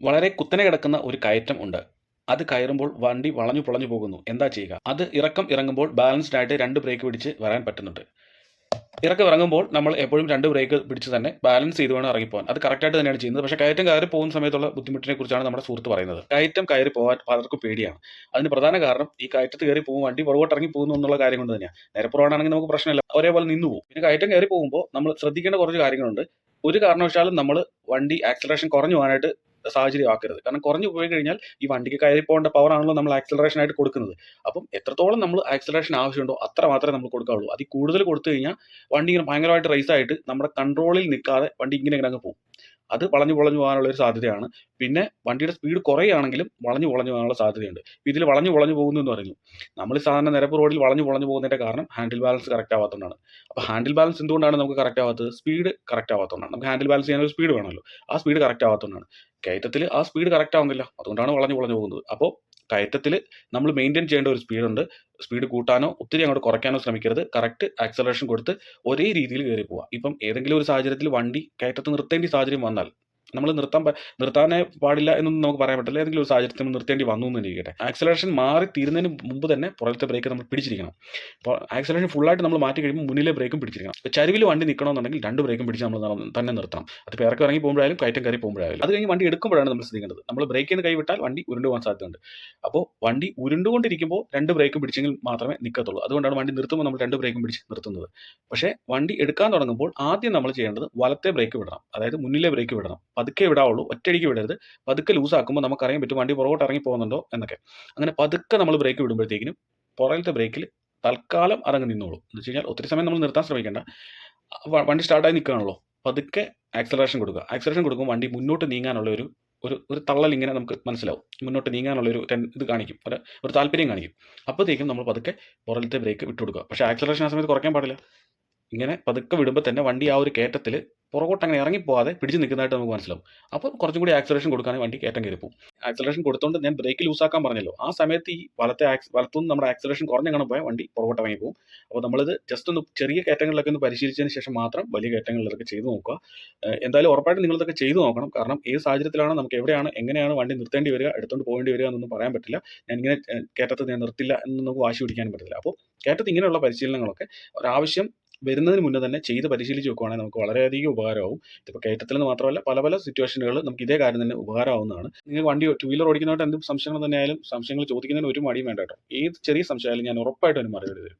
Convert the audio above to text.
വളരെ കുത്തനെ കിടക്കുന്ന ഒരു കയറ്റം ഉണ്ട്. അത് കയറുമ്പോൾ വണ്ടി വളഞ്ഞു പുളഞ്ഞു പോകുന്നു. എന്താ ചെയ്യുക? അത് ഇറക്കം ഇറങ്ങുമ്പോൾ ബാലൻസ്ഡ് ആയിട്ട് രണ്ട് ബ്രേക്ക് പിടിച്ച് വരാൻ പറ്റുന്നുണ്ട്. ഇറക്കം ഇറങ്ങുമ്പോൾ നമ്മൾ എപ്പോഴും രണ്ട് ബ്രേക്ക് പിടിച്ച് തന്നെ ബാലൻസ് ചെയ്ത് വേണം ഇറങ്ങിപ്പോകാൻ അത് കറക്റ്റായിട്ട് തന്നെയാണ് ചെയ്യുന്നത്. പക്ഷേ കയറ്റം കയറി പോകുന്ന സമയത്തുള്ള ബുദ്ധിമുട്ടിനെ കുറിച്ചാണ് നമ്മുടെ സുഹൃത്ത് പറയുന്നത്. കയറ്റം കയറി പോകാൻ പലർക്കും പേടിയാണ്. അതിന് പ്രധാന കാരണം ഈ കയറ്റത്ത് കയറി പോകും വണ്ടി പുറകോട്ട് ഇറങ്ങി പോകുന്നു എന്നുള്ള കാര്യം കൊണ്ട് തന്നെയാണ്. നേരെ പുറകോട്ടാണെങ്കിൽ നമുക്ക് പ്രശ്നമില്ല. ഒരേപോലെ നിന്നു പോകും. പിന്നെ കയറ്റം കയറി പോകുമ്പോൾ നമ്മൾ ശ്രദ്ധിക്കേണ്ട കുറച്ച് കാര്യങ്ങളുണ്ട്. ഒരു കാരണവശാലും നമ്മൾ വണ്ടി ആക്സലറേഷൻ കുറഞ്ഞു പോകാനായിട്ട് സാഹചര്യമാക്കരുത്. കാരണം കുറഞ്ഞു പോയി കഴിഞ്ഞാൽ ഈ വണ്ടിക്ക് കയറി പോകേണ്ട പവർ ആണല്ലോ നമ്മൾ ആക്സലറേഷൻ ആയിട്ട് കൊടുക്കുന്നത്. അപ്പം എത്രത്തോളം നമ്മൾ ആക്സലറേഷൻ ആവശ്യമുണ്ടോ അത്ര മാത്രമേ നമ്മൾ കൊടുക്കാവുള്ളൂ. അതിൽ കൂടുതൽ കൊടുത്തു കഴിഞ്ഞാൽ വണ്ടി ഇങ്ങനെ ഭയങ്കരമായിട്ട് റേസ് ആയിട്ട് നമ്മുടെ കൺട്രോളിൽ നിൽക്കാതെ വണ്ടി ഇങ്ങനെ ഇങ്ങനെ അങ്ങ് പോകും. അത് വളഞ്ഞു വളഞ്ഞു പോകാനുള്ള ഒരു സാധ്യതയാണ്. പിന്നെ വണ്ടിയുടെ സ്പീഡ് കുറയുകയാണെങ്കിലും വളഞ്ഞു വളഞ്ഞു പോകാനുള്ള സാധ്യതയുണ്ട്. ഇതിൽ വളഞ്ഞു വളഞ്ഞു പോകുന്നു എന്ന് പറയുന്നു. നമ്മൾ സാധാരണ നിരപ്പ് റോഡിൽ വളഞ്ഞു വളഞ്ഞു പോകുന്നതിന്റെ കാരണം ഹാൻഡിൽ ബാലൻസ് കറക്റ്റ് ആവാത്തതുകൊണ്ടാണ് അപ്പോൾ ഹാൻഡിൽ ബാലൻസ് എന്തുകൊണ്ടാണ് നമുക്ക് കറക്റ്റ് ആവാത്തത്? സ്പീഡ് കറക്റ്റ് ആവാത്തതുകൊണ്ടാണ് നമുക്ക് ഹാൻഡിൽ ബാലൻസ് ചെയ്യാൻ ഒരു സ്പീഡ് വേണമല്ലോ. ആ സ്പീഡ് കറക്റ്റ് ആവാത്തതുകൊണ്ടാണ് കയറ്റത്തിൽ ആ സ്പീഡ് കറക്റ്റ് ആവുന്നില്ല. അതുകൊണ്ടാണ് വളഞ്ഞു വളഞ്ഞു പോകുന്നത്. അപ്പോൾ കയറ്റത്തിൽ നമ്മൾ മെയിന്റെയിൻ ചെയ്യേണ്ട ഒരു സ്പീഡുണ്ട് സ്പീഡ് കൂട്ടാനോ ഒത്തിരി അങ്ങോട്ട് കുറയ്ക്കാനോ ശ്രമിക്കരുത്. കറക്റ്റ് ആക്സലറേഷൻ കൊടുത്ത് ഒരേ രീതിയിൽ കയറി പോവുക ഇപ്പം ഏതെങ്കിലും ഒരു സാഹചര്യത്തിൽ വണ്ടി കയറ്റത്ത് നിർത്തേണ്ട സാഹചര്യം വന്നാൽ നമ്മൾ നിർത്താൻ നിർത്താനേ പാടില്ല എന്നൊന്നും നമുക്ക് പറയാൻ പറ്റില്ല ഏതെങ്കിലും ഒരു സാഹചര്യത്തിൽ നമ്മൾ നിർത്തേണ്ടി വന്നു എന്ന് ഇരിക്കട്ടെ ആക്സലേഷൻ മാറി തീരുന്നതിന് മുമ്പ് തന്നെ പുറത്തെ ബ്രേക്ക് നമ്മൾ പിടിച്ചിരിക്കണം. അപ്പോൾ ആക്സലേഷൻ ഫുള്ളായിട്ട് നമ്മൾ മാറ്റി കഴിയുമ്പോൾ മുന്നിലെ ബ്രേക്കും പിടിച്ചിരിക്കണം. ചരിവിൽ വണ്ടി നിൽക്കണമെന്നുണ്ടെങ്കിൽ രണ്ട് ബ്രേക്കും പിടിച്ച് നമ്മൾ തന്നെ നിർത്തണം. അതിപ്പോൾ ഇറക്കി ഇറങ്ങി പോകുമ്പോഴായാലും കയറ്റം കയറി പോകുമ്പോഴായാലും. അത് കഴിഞ്ഞ് വണ്ടി എടുക്കുമ്പോഴാണ് നമ്മൾ ശ്രദ്ധിക്കേണ്ടത്. നമ്മൾ ബ്രേക്കിൽ നിന്ന് കൈവിട്ടാൽ വണ്ടി ഉരുണ്ടു പോകാൻ സാധ്യതയുണ്ട്. അപ്പോൾ വണ്ടി ഉരുണ്ടുകൊണ്ടിരിക്കുമ്പോൾ രണ്ട് ബ്രേക്കും പിടിച്ചെങ്കിൽ മാത്രമേ നിൽക്കത്തുള്ളൂ അതുകൊണ്ടാണ് വണ്ടി നിർത്തുമ്പോൾ നമ്മൾ രണ്ട് ബ്രേക്കും പിടിച്ച് നിർത്തുന്നത്. പക്ഷേ വണ്ടി എടുക്കാൻ തുടങ്ങുമ്പോൾ ആദ്യം നമ്മൾ ചെയ്യേണ്ടത് വലത്തെ ബ്രേക്ക് വിടണം. അതായത് മുന്നിലെ ബ്രേക്ക് വിടണം. പതുക്കെ വിടാവുള്ളൂ ഒറ്റയടിക്ക് വിടരുത്. പതുക്കെ ലൂസാക്കുമ്പോൾ നമുക്കറിയാൻ പറ്റും വണ്ടി പുറകോട്ട് ഇറങ്ങി പോകുന്നുണ്ടോ എന്നൊക്കെ. അങ്ങനെ പതുക്കെ നമ്മൾ ബ്രേക്ക് വിടുമ്പോഴത്തേക്കിനും പുറകിലത്തെ ബ്രേക്കിൽ തൽക്കാലം ഇറങ്ങി നിന്നോളൂ. എന്ന് വെച്ച് കഴിഞ്ഞാൽ ഒത്തിരി സമയം നമ്മൾ നിർത്താൻ ശ്രമിക്കേണ്ട. വണ്ടി സ്റ്റാർട്ടായി നിൽക്കുകയാണല്ലോ. പതുക്കെ ആക്സലറേഷൻ കൊടുക്കുക. ആക്സലറേഷൻ കൊടുക്കുമ്പോൾ വണ്ടി മുന്നോട്ട് നീങ്ങാനുള്ള ഒരു ഒരു ഒരു തള്ളൽ ഇങ്ങനെ നമുക്ക് മനസ്സിലാവും. മുന്നോട്ട് നീങ്ങാനുള്ള ഒരു ഇത് കാണിക്കും. ഒരു ഒരു താല്പര്യം കാണിക്കും. അപ്പോഴത്തേക്കും നമ്മൾ പതുക്കെ പുറകിലത്തെ ബ്രേക്ക് വിട്ടു കൊടുക്കുക പക്ഷേ ആക്സലറേഷൻ ആ സമയത്ത് കുറയ്ക്കാൻ പാടില്ല. ഇങ്ങനെ പതുക്കെ വിടുമ്പോൾ തന്നെ വണ്ടി ആ ഒരു കയറ്റത്തിൽ പുറകോട്ട് അങ്ങനെ ഇറങ്ങിപ്പോവാതെ പിടിച്ച് നിൽക്കുന്നതായിട്ട് നമുക്ക് മനസ്സിലാവും. അപ്പോൾ കുറച്ചും കൂടി ആക്സലേഷൻ കൊടുക്കുകയാണെങ്കിൽ വണ്ടി കയറ്റം കയറി പോകും ആക്സലേഷൻ കൊടുത്തുകൊണ്ട് ഞാൻ ബ്രേക്ക് ലൂസ് ആക്കാൻ പറഞ്ഞല്ലോ. ആ സമയത്ത് ഈ വലത്തെ ആക്സ് വലത്തുനിന്ന് നമ്മുടെ ആക്സലേഷൻ കുറഞ്ഞങ്ങനെ പോയാൽ വണ്ടി പുറകോട്ട് പോകും അപ്പോൾ നമ്മളിത് ജസ്റ്റ് ഒന്ന് ചെറിയ കയറ്റങ്ങളിലൊക്കെ ഒന്ന് പരിശീലിച്ചതിന് ശേഷം മാത്രം വലിയ കയറ്റങ്ങളിലൊക്കെ ചെയ്തു നോക്കുക. എന്തായാലും ഉറപ്പായിട്ട് നിങ്ങളിതൊക്കെ ചെയ്തു നോക്കണം. കാരണം ഏത് സാഹചര്യത്തിലാണ് നമുക്ക് എവിടെയാണ് എങ്ങനെയാണ് വണ്ടി നിർത്തേണ്ടി വരിക എടുത്തുകൊണ്ട് പോകേണ്ടി വരിക എന്നൊന്നും പറയാൻ പറ്റില്ല. ഞാൻ ഇങ്ങനെ കയറ്റത്ത് ഞാൻ നിർത്തില്ല എന്ന് നമുക്ക് വാശി പിടിക്കാനും പറ്റില്ല അപ്പോൾ കയറ്റത്ത് ഇങ്ങനെയുള്ള പരിശീലനങ്ങളൊക്കെ ഒരാവശ്യം വരുന്നതിന് മുന്നേ തന്നെ ചെയ്ത് പരിശീലിച്ച് വെക്കുവാണെങ്കിൽ നമുക്ക് വളരെയധികം ഉപകാരമാവും. ഇതിപ്പോൾ കയറ്റത്തിൽ നിന്ന് മാത്രമല്ല പല പല സിറ്റുവേഷനുകൾ നമുക്ക് ഇതേ കാര്യം തന്നെ ഉപകാരമാവുന്നതാണ്. നിങ്ങൾക്ക് വണ്ടി ടൂ വീലർ ഓടിക്കുന്നതായിട്ട് എന്ത് സംശയങ്ങൾ തന്നെ ആയാലും സംശയങ്ങൾ ചോദിക്കുന്നതിന് ഒരു മടിയും വേണ്ട കേട്ടോ. ഏത് ചെറിയ സംശയമായാലും ഞാൻ ഉറപ്പായിട്ടും ഒരു മറുപടി തരും.